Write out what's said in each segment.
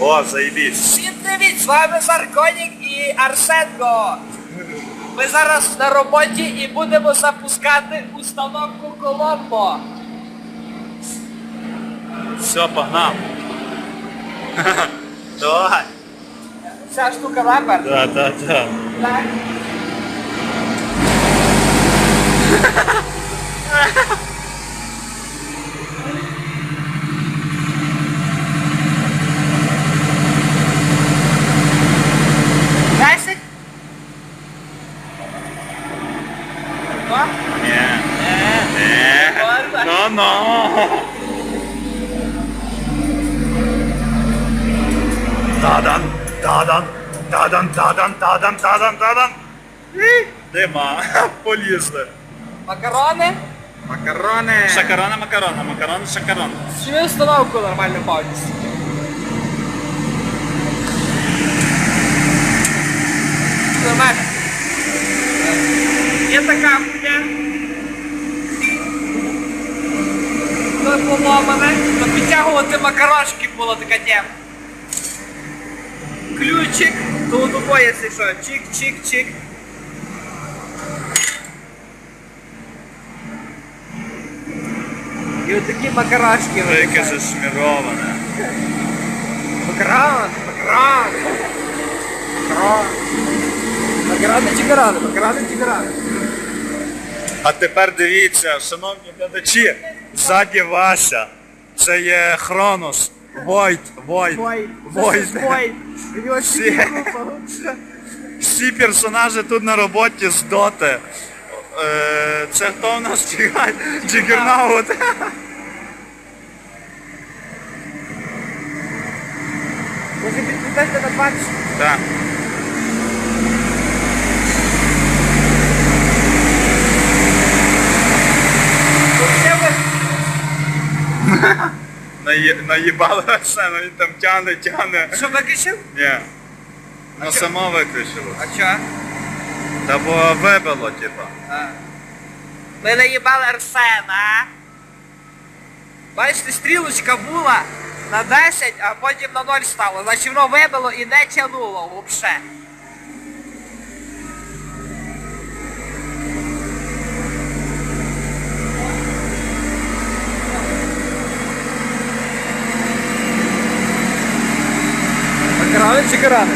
О, заїбісь. Всім привіт! З вами Зарконік і Арсенко. Ми зараз на роботі і будемо запускати установку Коломбо. Все, погнав. Давай. Ця штука лапер. Да, да, да. Так. Десять? О, Ні. е, Ні. Ладно. Ну, ну. Тадан, тадан, тадан, тадан, тадан, тадан, тадан. І Дима, полізли. Макарони. Макарони! Шакарона, макарона, макарон, шакарон. Зніми установку нормально повністю. Нормально. Є така хуйня. То поломане. Підтягувати макарошки було така. Ключик. Тут у якщо що. Чик-чик-чик. І отакі макарашки. Яке вилітають. зашміроване. Макран, макран. Макран. Макрани чи карани? Макрани чи карани? А тепер дивіться, шановні глядачі, ззаді Вася. Це є Хронос. Войт, Войт, Войт. Войт. Всі. Всі персонажі тут на роботі з доти. Е, Це хто в нас чекає? Джигернаут. Може підпитати на 20? Так. Наї- Наїбали все, ну він там тяне, тяне. Що виключив? Ні. Ну чо? само виключило. А чо? Та бо вибило, типа. А. Ми наїбали Арсена. Бачите, стрілочка була на 10, а потім на 0 стало. Значить воно вибило і не тянуло взагалі. Карани чи карани?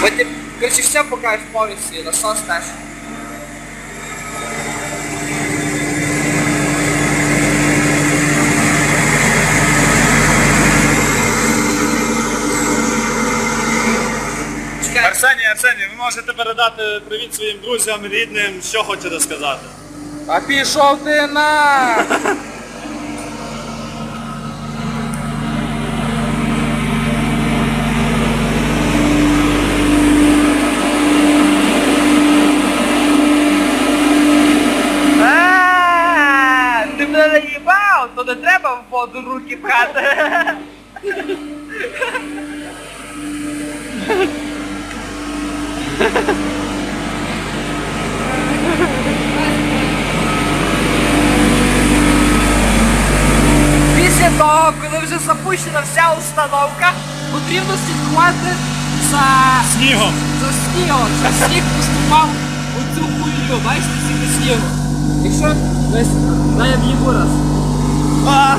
Потім, коротше, все покажеш повністю, і насос теж. Арсеній, Арсеній, ви можете передати привіт своїм друзям, рідним, що хочете сказати. А пішов ти на! А, Ти мене наїбав, то не треба в воду руки пхати. Після того, коли вже запущена вся установка, потрібно за, Снігом. за снігом, щоб сніг поступав у цю хуйню, бачите, скільки снігу. Якщо дай я в'їбу раз. А!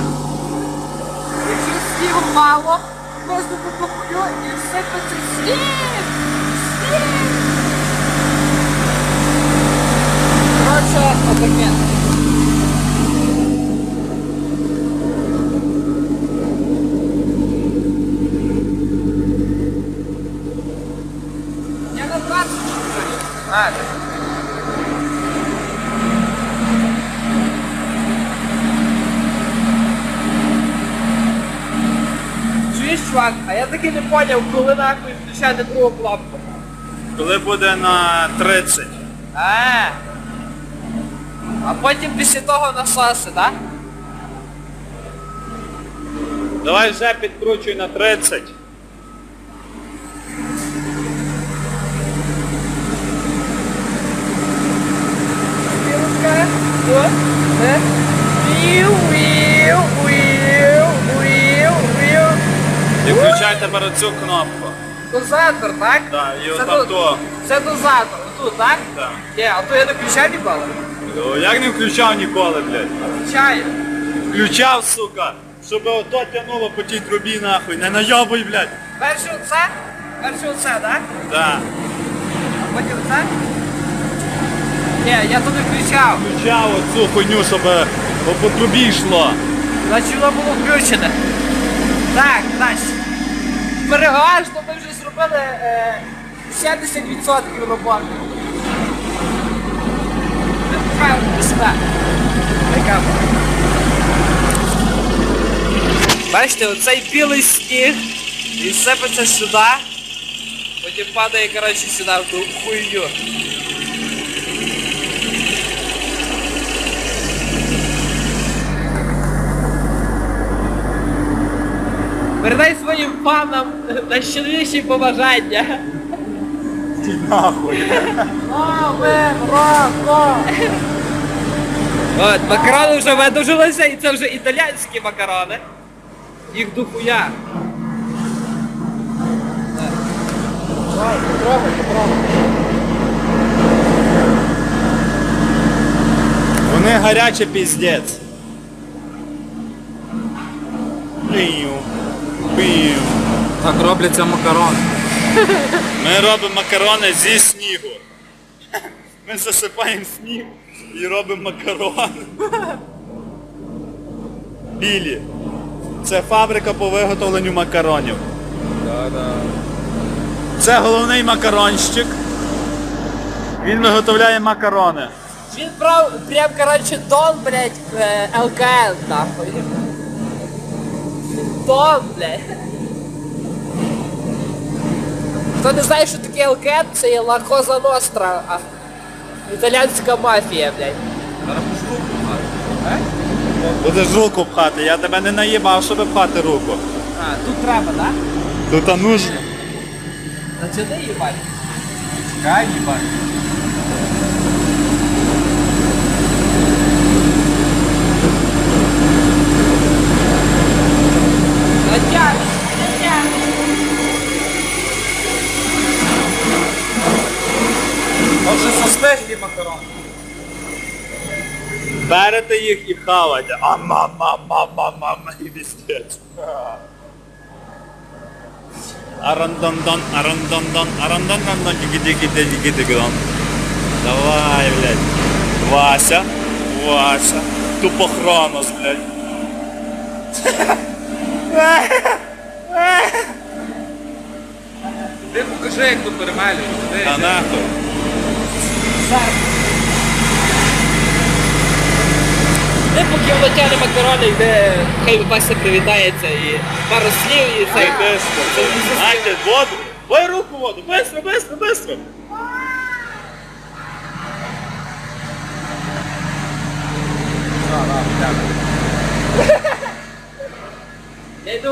Якщо снігу мало, можна по хуйню і все це Сніг! таки не поняв, коли нахуй включати другу клапку. Коли буде на 30. А. Е. А потім після того насоси, так? Давай вже підкручуй на 30. Білка. Е. Віу, віу, віу оцю кнопку. Дозатор, так? Да, і до- то. це дозатор, тут, так? Так. Ні, а то я не включав ніколи. О, Як не включав ніколи, блядь. Включаю. Включав, сука, щоб ото тянуло по тій трубі нахуй. Не найобуй, блядь. Перше оце, перше оце, так? Да. А потім оце. Ні, я тут не включав. Включав оцю хуйню, щоб е, по, по трубі йшло. Значить воно було включене. Так, далі. Переважно ми вже зробили е, 70% роботи. Бачите, оцей білий сніг, він сипеться сюди, потім падає, коротше, сюди в ту хуйню. Передай своїм фанам найщиріші побажання. Нахуй. От, макарони вже видовжилися, і це вже італійські макарони. Їх дохуя. Вони гаряче піздець. Пів. Пів. Так робляться макарони. Ми робимо макарони зі снігу. Ми засипаємо сніг і робимо макарони. Білі. Це фабрика по виготовленню макаронів. Це головний макаронщик. Він виготовляє макарони. Він брав прям, коротше, Дон, блядь, е, ЛКЛ, нахуй. Блядь. Хто не знає, що таке ЛКЛ, це є Лакоза Ностра, а італійська мафія, блядь. Будеш руку пхати, я тебе не наїбав, щоб пхати руку. А, тут треба, так? Тут а нужно. Натяни, їбать. Чекай, їбать. Може застиглі макарони. Берете їх і хавайте. А мама, мама, мама, і піздець. Арандондон, арандондон, арандондон, дігідігідігідігідон. Давай, блядь. Вася, Вася. Тупохронос, блядь. Ти покажи, як тут перемелюють. Ти- Та нахуй. Ти поки натягне макарони, йде, хай Вася привітається і пару слів і Ай, це. быстро. Знаєте, воду. Ой, руку в воду. Быстро, быстро, быстро.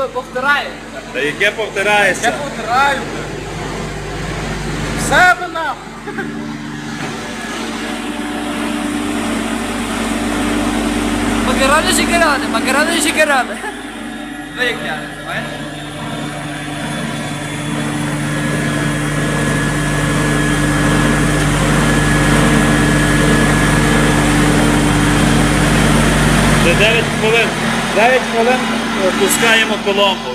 Йду повторяю. Та яке повтираєшся? Я повтираю. В себе нахуй. Макарони шикарони, макарони шикарони. Ну як? Це 9 хвилин. 9 хвилин пускаємо коломбу.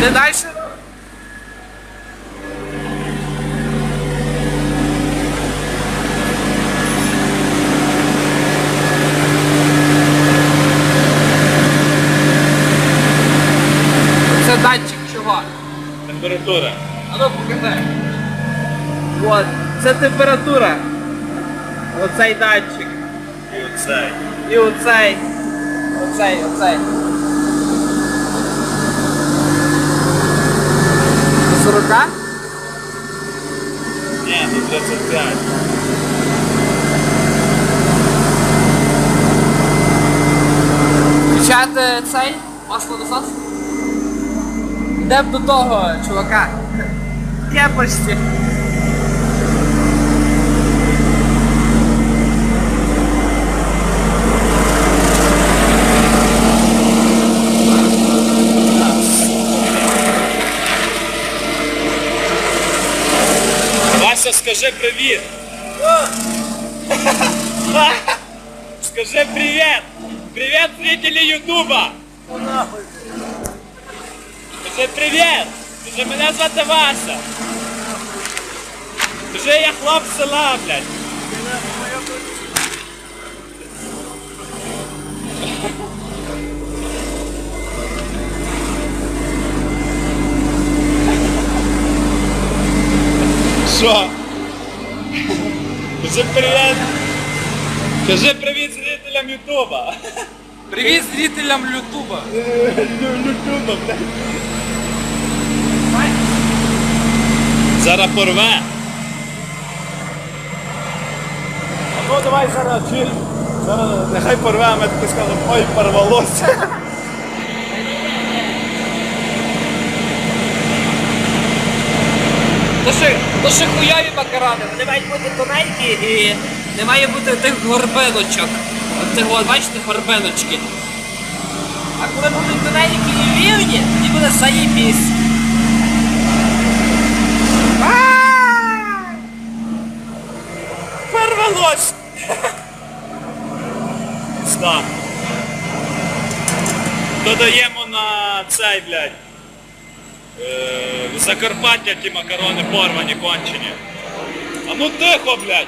Ти далі? Це датчик чого? Температура. А ну покажи. От, це температура. Оцей датчик. І оцей. І оцей. Оцей, оцей. 40? Ні, ну 35. Включати цей маслонасос? Йдемо до того чувака. Кепочці. Скажи привіт. Скажи привіт. Привіт, зрителі Ютуба. Скажи привіт. Скажи, мене звати Вася. Скажи, я хлоп з села, блядь. Що? Кажи привіт. Кажи привіт зрителям Ютуба. Привіт зрителям Ютуба. Ютуба, блядь. Зараз порве. Ну давай зараз чиль. Зараз нехай порве, а ми таки скажемо, ой, порвалося. То ще, то ще хуйові макарони, вони мають бути тоненькі і не має бути тих горбиночок. От тих, от, бачите, горбиночки. А коли будуть тоненькі і рівні, тоді буде заїбісь. Порвалось. Додаємо на цей, блядь. Е, в Закарпаття ті макарони порвані, кончені. А ну тихо, блядь.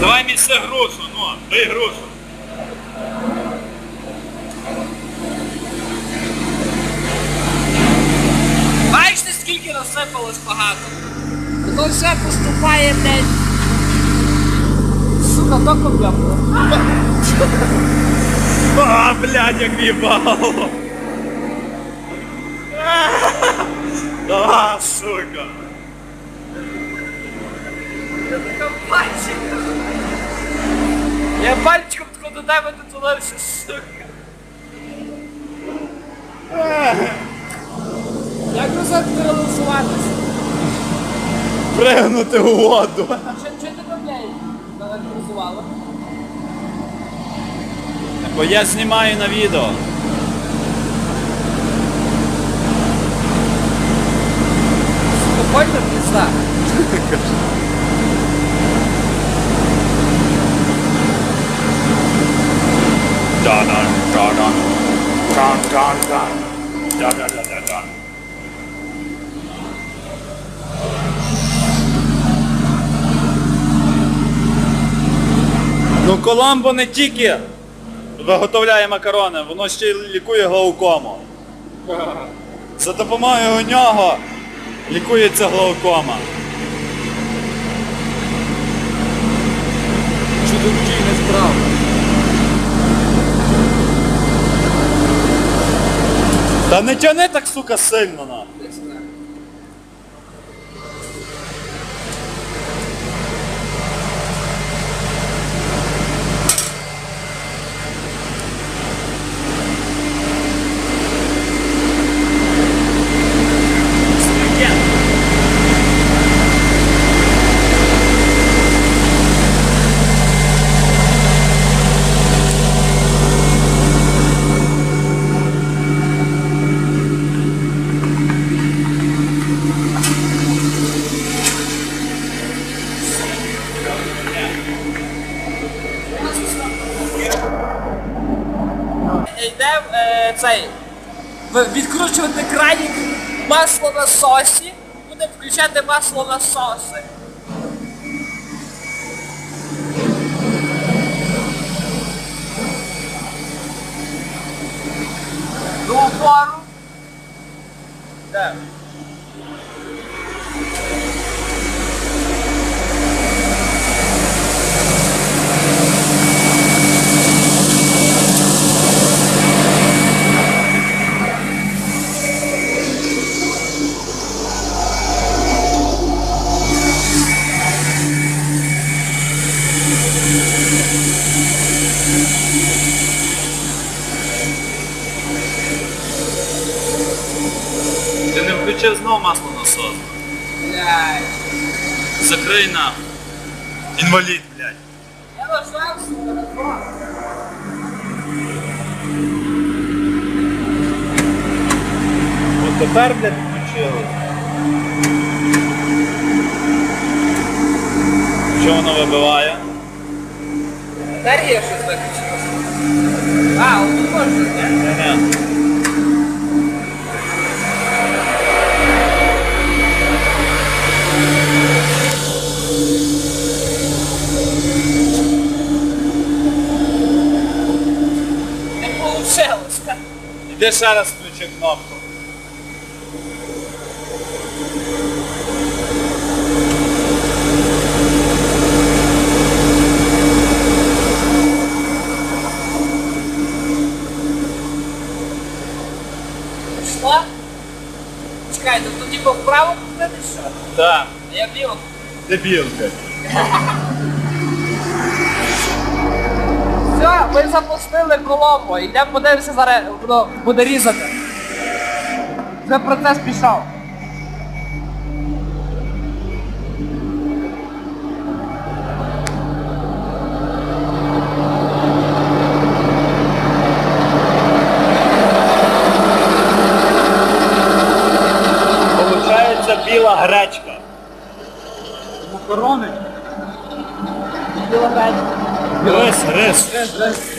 Давай місце грушу, ну, бий грушу. Бачите, скільки розсипалось багато? То все поступає, блядь. Сука, током ляпало. А, блядь, як в'їбало. Да, сука. Я така Пальчик. Я пальчиком тако до тебе дотулився, сука. Як назад перелосуватися? Пригнути у воду. Чи ти до неї електризувала? Бо я знімаю на відео. Спокійно пізда. Дан-дан, дан-дан. Дан-дан-дан. Да-да-да-да-дан. Ну, Коламбо не тільки виготовляє макарони, воно ще й лікує глаукому. За допомогою нього лікується глаукома. Чудовчий справа. Та не тяни так, сука, сильно на. Йде е, цей. Відкручувати краник масло на сосі. Будемо включати масло на соси. До упору. Так. Закрий на. Інвалід, блядь. Я сука. От тепер, блядь, включили. Що воно вибиває? Батарея щось виключилася. А, от можна, ні? Ні-ні. Не получилось. Іди ще раз включи кнопку. Пішла? Чекайте, тут типу вправо купити що? Так, А я вліво. дебілка. запустили коломбо. Йдемо подивимося зараз, воно буде різати. Вже процес пішов. Получається біла гречка. Макарони. Рис, рис. Рез, рез.